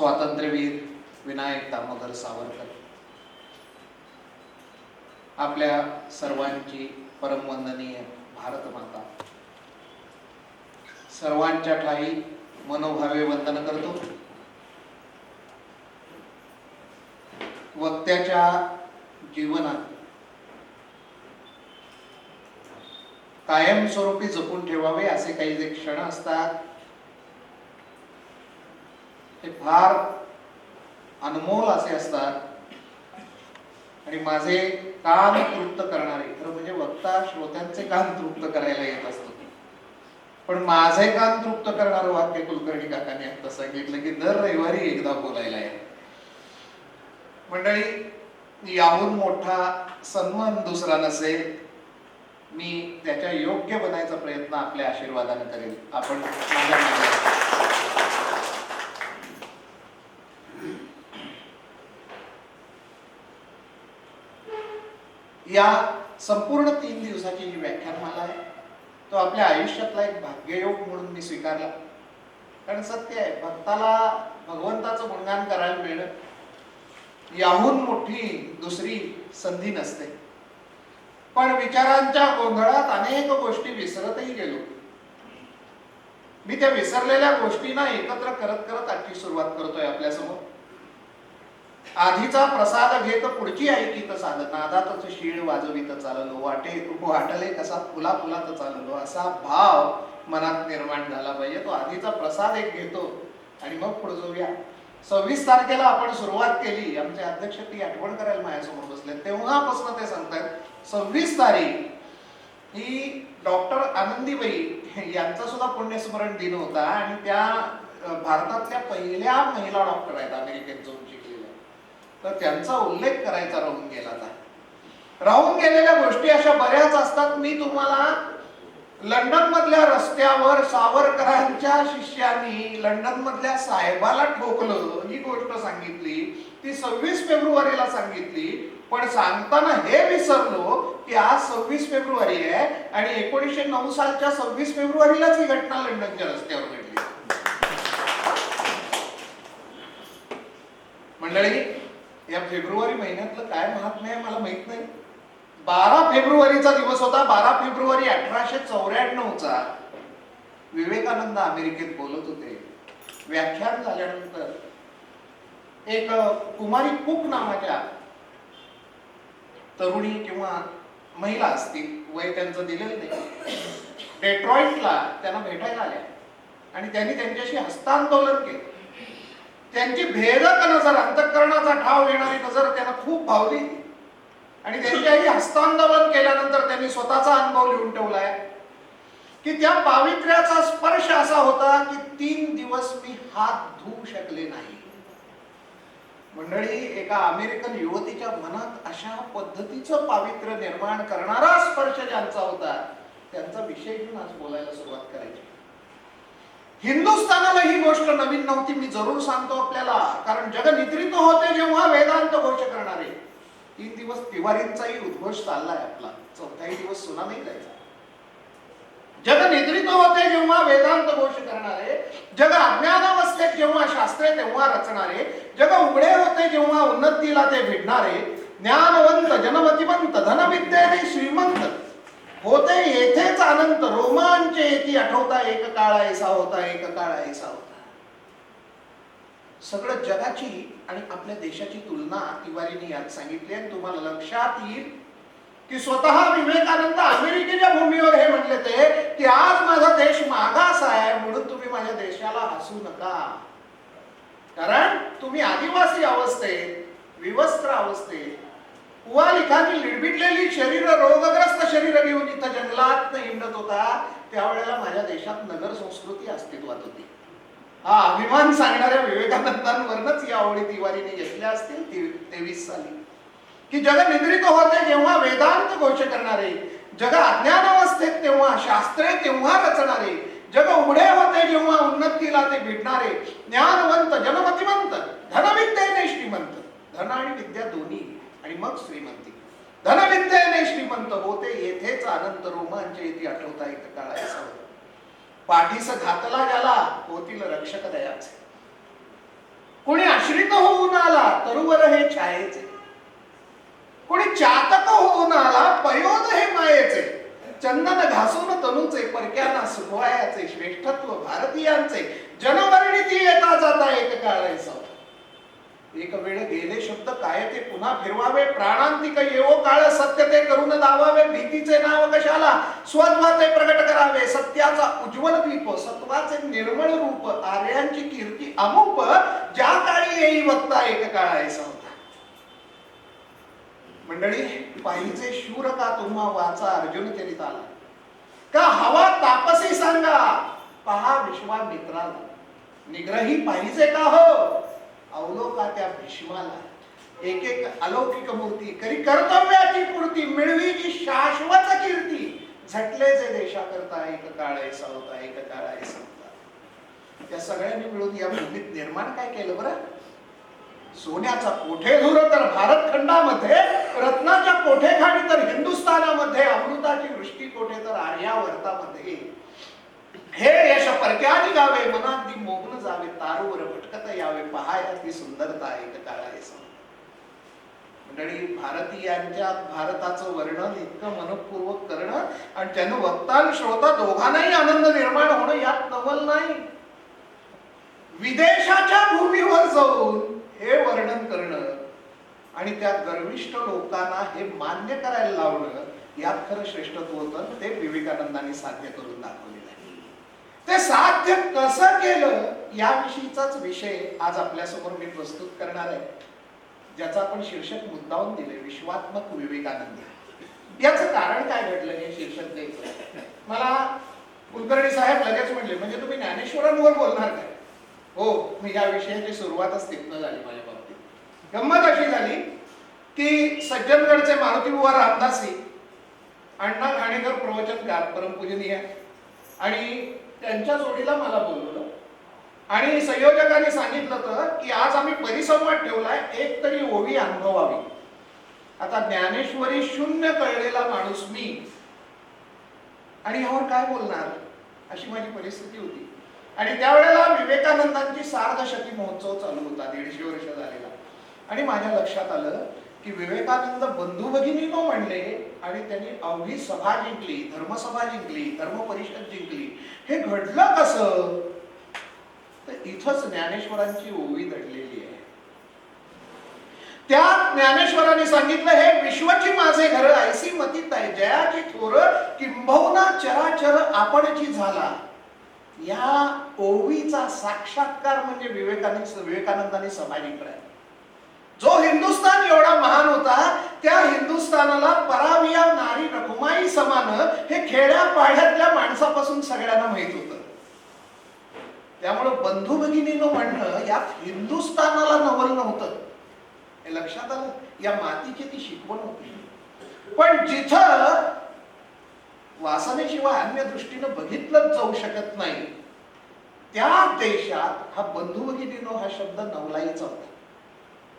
स्वातंत्र्यवीर विनायक दामोदर सावरकर. आपल्या सर्वांची परमवंदनीय भारत माता. सर्वांच्या ठाई मनोभावे वंदन करतो. वक्त्याच्या जीवनात कायमस्वरूपी जपून ठेवावे असे काही जे क्षण असतात ते फार अनमोल असे असतात. आणि माझे कान तृप्त करणारे खरं म्हणजे वक्ता श्रोत्यांचे कान तृप्त करायला येत असतो. पण माझे कान तृप्त करणारं वाक्य कुलकर्णी काकांनी आता सांगितलं की दर रविवारी एकदा बोलायला या. मंडळी याहून मोठा सन्मान दुसरा नसेल मी त्याच्या योग्य बनायचा प्रयत्न आपल्या आशीर्वादाने करेल आपण या संपूर्ण तीन दिवसाची जी व्याख्यानमाला आहे. तो आपल्या आयुष्यातला एक भाग्ययोग म्हणून मी स्वीकारला. कारण सत्य आहे. भक्ताला भगवंताचं गुणगान करायला मिळणं याहून मोठी दुसरी संधी नसते. पण विचारांच्या गोंधळात अनेक गोष्टी विसरतही गेलो. मी त्या विसरलेल्या गोष्टींना एकत्र करत करत आजची सुरुवात करतोय आपल्यासमोर. आधीचा प्रसाद घेत पुढची ऐकीत साध नादातच शीळ तर चाललो वाटे वाटले कसा फुला फुलात चाललो असा भाव मनात निर्माण झाला पाहिजे. तो आधीचा प्रसाद एक घेतो आणि मग पुढे जाऊया. सव्वीस तारखेला आपण सुरुवात केली आमचे अध्यक्ष ती आठवण करायला माझ्यासमोर बसले तेव्हापासून ते सांगतायत सव्वीस तारीख ही डॉक्टर आनंदीबाई यांचा सुद्धा पुण्यस्मरण दिन होता आणि त्या भारतातल्या पहिल्या महिला डॉक्टर आहेत अमेरिकेत जाऊन तर त्यांचा उल्लेख करायचा राहून गेला राहून गेलेल्या गोष्टी अशा बऱ्याच असतात. मी तुम्हाला लंडन मधल्या रस्त्यावर सावरकरांच्या शिष्यांनी लंडन मधल्या साहेबाला ठोकलं. ही गोष्ट सांगितली. ती सव्वीस फेब्रुवारीला सांगितली. पण सांगताना हे विसरलो की आज सव्वीस फेब्रुवारी आहे आणि एकोणीसशे नऊ सालच्या सव्वीस फेब्रुवारीलाच ही घटना लंडनच्या रस्त्यावर घडली. मंडळी या फेब्रुवारी महिन्यातलं काय महात्म्य आहे मला माहीत नाही. बारा फेब्रुवारीचा दिवस होता. बारा फेब्रुवारी अठराशे चौऱ्याण्णवचा विवेकानंद अमेरिकेत बोलत होते. व्याख्यान झाल्यानंतर एक कुमारी कुक नावाच्या तरुणी किंवा महिला असतील वय त्यांचं दिलेलं नाही. डेट्रॉइटला त्यांना भेटायला आल्या आणि त्यांनी त्यांच्याशी हस्तांदोलन केलं. त्यांची भेदक नजर अंतकरणाचा ठाव येणारी नजर त्यांना खूप भावली. आणि त्यांच्याही हस्तांदोलन केल्यानंतर त्यांनी स्वतःचा अनुभव लिहून ठेवलाय. की त्या पावित्र्याचा स्पर्श असा होता की तीन दिवस मी हात धुवू शकले नाही. मंडळी एका अमेरिकन युवतीच्या मनात अशा पद्धतीचं पावित्र्य निर्माण करणारा स्पर्श ज्यांचा होता त्यांचा विषय घेऊन आज बोलायला सुरुवात करायची. हिंदुस्थानाला ही गोष्ट नवीन नव्हती मी जरूर सांगतो आपल्याला. कारण जग निद्रित होते जेव्हा वेदांत घोष करणारे. तीन दिवस तिवारींचाही उद्घोष चाललाय आपला. चौथाही दिवस सुना नाही जायचा. जग निद्रित होते जेव्हा वेदांत घोष करणारे. जग अज्ञानावस्थेत जेव्हा शास्त्रे तेव्हा रचणारे. जग उघडे होते जेव्हा उन्नतीला ते भिडणारे ज्ञानवंत जनमतिमंत धनविद्येने श्रीमंत. होते येथेच अनंत रोमांच येथे आठवता एक काळ ऐसा होता एक काळ ऐसा होता. सगळं जगाची आणि आपल्या देशाची तुलना तिवारीने यात सांगितली आणि तुम्हाला लक्षात येईल की स्वतः विवेकानंद अमेरिकेच्या भूमीवर हे म्हणले ते की आज माझा देश मागास आहे म्हणून तुम्ही माझ्या देशाला हसू नका. कारण तुम्ही आदिवासी अवस्थेत विवस्त्र अवस्थेत कुवा लिखानी लिडबिडलेली शरीर रोगग्रस्त शरीर घेऊन इथं जंगलात हिंडत होता. त्यावेळेला माझ्या देशात नगर संस्कृती अस्तित्वात होती. हा अभिमान सांगणाऱ्या विवेकानंदांवरच या आवडी तिवारीने घेतल्या असतील तेवीस साली. की जग निद्रित होते जेव्हा वेदांत घोष करणारे जग अज्ञान अवस्थेत तेव्हा शास्त्रे तेव्हा रचणारे जग उघडे होते जेव्हा उन्नतीला ते भिडणारे ज्ञानवंत जनमतिमंत धनविद्येने श्रीमंत. धन आणि विद्या दोन्ही. आणि मग श्रीमंती. धनविद्येने श्रीमंत होते येथेच अनंत रोमांच म्हणजे येथे आठवता एक काळायचा होता पाठीस घातला गेला होतील रक्षक दयाचे. कोणी आश्रित होऊन आला तरुवर हे छायेचे. कोणी चातक होऊन आला पयोद हे मायेचे. चंदन घासून तनूचे परक्याना सुखवायाचे श्रेष्ठत्व भारतीयांचे. जनवर्णिती येता जाता एक काळायचं एक वेळ गेले शब्द काय ते पुन्हा फिरवावे प्राणांतिक येवो काळ सत्य ते करून दावावे भीतीचे नाव कशाला? स्वत्वाचे प्रकट करावे सत्याचा उज्ज्वल दीप सत्वाचे निर्मळ रूप आर्यांची कीर्ती अमूप ज्या काळी येई वक्ता एक काळ आहे मंडळी पाहिजे शूर का तुम्हा वाचा अर्जुन चरिताला? का हवा तापसी सांगा? पहा विश्वामित्राला. निग्रही पाहिजे का हो? अवलोका त्या भीष्माला. एक एक अलौकिक मूर्ती करी कर्तव्याची पूर्ती मिळवी जी शाश्वत कीर्ती. झटले जे देशा करता एक काळ ऐसा होता एक काळ ऐसा होता त्या सगळ्यांनी मिळून या भूमीत निर्माण काय केलं बरं? सोन्याचा कोठे धुर तर भारत खंडामध्ये रत्नाच्या कोठे खाणी तर हिंदुस्थानामध्ये अमृताची वृष्टी कोठे तर आर्यावर्तामध्ये. हे यश परक्या जावे मनात मोगन जावे तारूवर भटकता यावे. पहाया ती सुंदरता एक काळाय मंडळी भारतीयांच्या भारताचं वर्णन इतकं मनपूर्वक करणं आणि त्यानं वक्ता आणि श्रोता दोघांनाही आनंद निर्माण होणं यात नवल नाही. विदेशाच्या भूमीवर जाऊन हे वर्णन करणं आणि त्या गर्विष्ठ लोकांना हे मान्य करायला लावणं यात खरं श्रेष्ठत्व होतं ते विवेकानंदांनी साध्य करून दाखवले. ते साध्य कसं केलं याविषयीचाच विषय आज आपल्यासमोर मी प्रस्तुत करणार आहे. ज्याचा आपण शीर्षक मुद्दावून दिले विश्वात्मक विवेकानंद. याचं कारण काय घडलं हे शीर्षक द्यायचं? मला कुलकर्णी साहेब लगेच म्हणले म्हणजे तुम्ही ज्ञानेश्वरांवर बोलणार काय? हो मी या विषयाची सुरुवातच तिथनं झाली माझ्या बाबतीत. गंमत अशी झाली की सज्जनगडचे मारुतीबुवा रामदासी अण्णा घाणेकर प्रवचनकार परमपूजनीय आणि त्यांच्या जोडीला मला बोलवलं. आणि संयोजकांनी सांगितलं तर की आज आम्ही परिसंवाद ठेवलाय एक तरी ओवी अनुभवावी. आता ज्ञानेश्वरी शून्य कळलेला माणूस मी. आणि यावर काय बोलणार? अशी माझी परिस्थिती होती. आणि त्यावेळेला विवेकानंदांची सार्धशती महोत्सव चालू होता दीडशे वर्ष झालेला. आणि माझ्या लक्षात आलं की विवेकानंद बंधू भगिनीनो म्हणले आणि त्यांनी अवघी सभा जिंकली धर्मसभा जिंकली धर्म परिषद जिंकली. हे घडलं कसं? तर इथंच ज्ञानेश्वरांची ओवी दडलेली आहे. त्या ज्ञानेश्वरांनी सांगितलं हे विश्वची माझे घर ऐसी मतीत आहे जयाची थोर किंबहुना चराचर आपणची झाला. या ओवीचा साक्षात्कार म्हणजे विवेकानंद विवेकानंदांनी सभा जिंकलाय. जो हिंदुस्थान एवढा महान होता त्या हिंदुस्थानाला पराविया नारी रघुमाई समान हे खेड्या पाड्यातल्या माणसापासून सगळ्यांना माहीत होतं. त्यामुळे बंधू भगिनीनं म्हणणं यात हिंदुस्थानाला नवल नव्हतं. हे लक्षात आलं? या मातीची ती शिकवण होती. पण जिथं वासनेशिवाय अन्य दृष्टीनं बघितलंच जाऊ शकत नाही त्या देशात हा बंधू भगिनीनो हा शब्द नवलाईचा होता.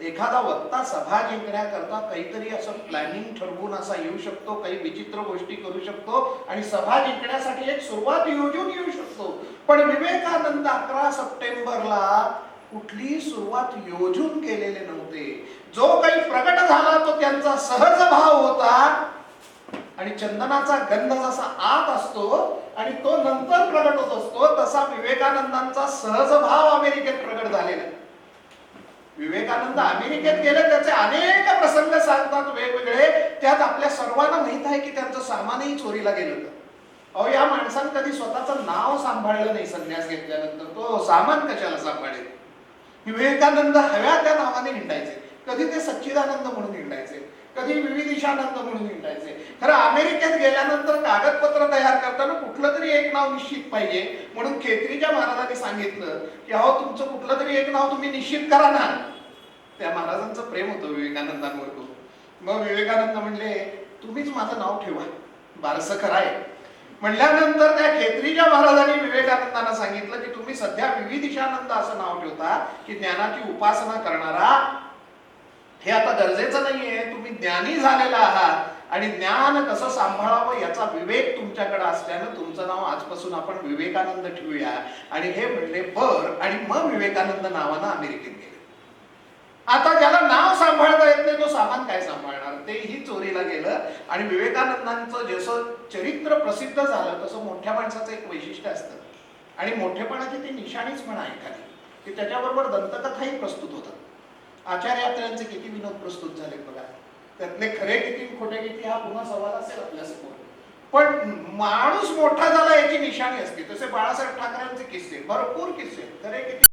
एखादा वक्ता सभा जिंकण्याकरता काहीतरी असं प्लॅनिंग ठरवून असा येऊ शकतो काही विचित्र गोष्टी करू शकतो आणि सभा जिंकण्यासाठी एक सुरुवात योजून येऊ शकतो. पण विवेकानंद अकरा सप्टेंबरला कुठली सुरुवात योजून केलेले नव्हते. जो काही प्रकट झाला तो त्यांचा सहज भाव होता आणि चंदनाचा गंध जसा आत असतो आणि तो नंतर प्रकट होत असतो तसा विवेकानंदांचा सहज भाव अमेरिकेत प्रकट झालेला आहे. विवेकानंद अमेरिकेत गेले त्याचे अनेक प्रसंग सांगतात वेगवेगळे. त्यात आपल्या सर्वांना माहीत आहे की त्यांचं सामानही चोरीला गेलं होतं. अहो या माणसानं कधी स्वतःचं नाव सांभाळलं नाही संन्यास घेतल्यानंतर. तो सामान कशाला सांभाळेल? विवेकानंद हव्या त्या नावाने हिंडायचे. कधी ते सच्चिदानंद म्हणून हिंडायचे. कधी विविधिशानंद म्हणून हिंडायचे खरं अमेरिकेत गेल्यानंतर कागदपत्र तयार करताना कुठलं तरी एक नाव निश्चित पाहिजे म्हणून खेत्रीच्या महाराजांनी सांगितलं की अहो तुमचं कुठलं तरी एक नाव तुम्ही निश्चित करा ना. त्या महाराजांचं प्रेम होतं विवेकानंदांवर खूप. मग विवेकानंद म्हणले तुम्हीच माझं नाव ठेवा. बारसं कराय म्हणल्यानंतर त्या खेत्रीच्या महाराजांनी विवेकानंदांना सांगितलं की तुम्ही सध्या विविधिशानंद असं नाव ठेवता की ज्ञानाची उपासना करणारा हे आता गरजेचं नाहीये. तुम्ही ज्ञानी झालेला आहात. आणि ज्ञान कसं सांभाळावं याचा विवेक तुमच्याकडे असल्यानं तुमचं नाव आजपासून आपण विवेकानंद ठेवूया. आणि हे म्हणले बर आणि मग विवेकानंद नावानं अमेरिकेत गेले. आता ज्याला नाव सांभाळता येत नाही तो सामान काय सांभाळणार? तेही चोरीला गेलं. आणि विवेकानंदांचं जसं चरित्र प्रसिद्ध झालं तसं मोठ्या माणसाचं एक वैशिष्ट्य असतं. आणि मोठेपणाची ती निशाणीच म्हणा एखादी की त्याच्याबरोबर दंतकथाही प्रस्तुत होतात. आचार्य यात्र्यांचे किती विनोद प्रस्तुत झाले बघा. त्यातले खरे किती खोटे किती हा पुन्हा सवाल असेल आपल्यासमोर पण माणूस मोठा झाला याची निशाणी असते. तसे बाळासाहेब ठाकरेंचे किस्से भरपूर किस्से खरे किती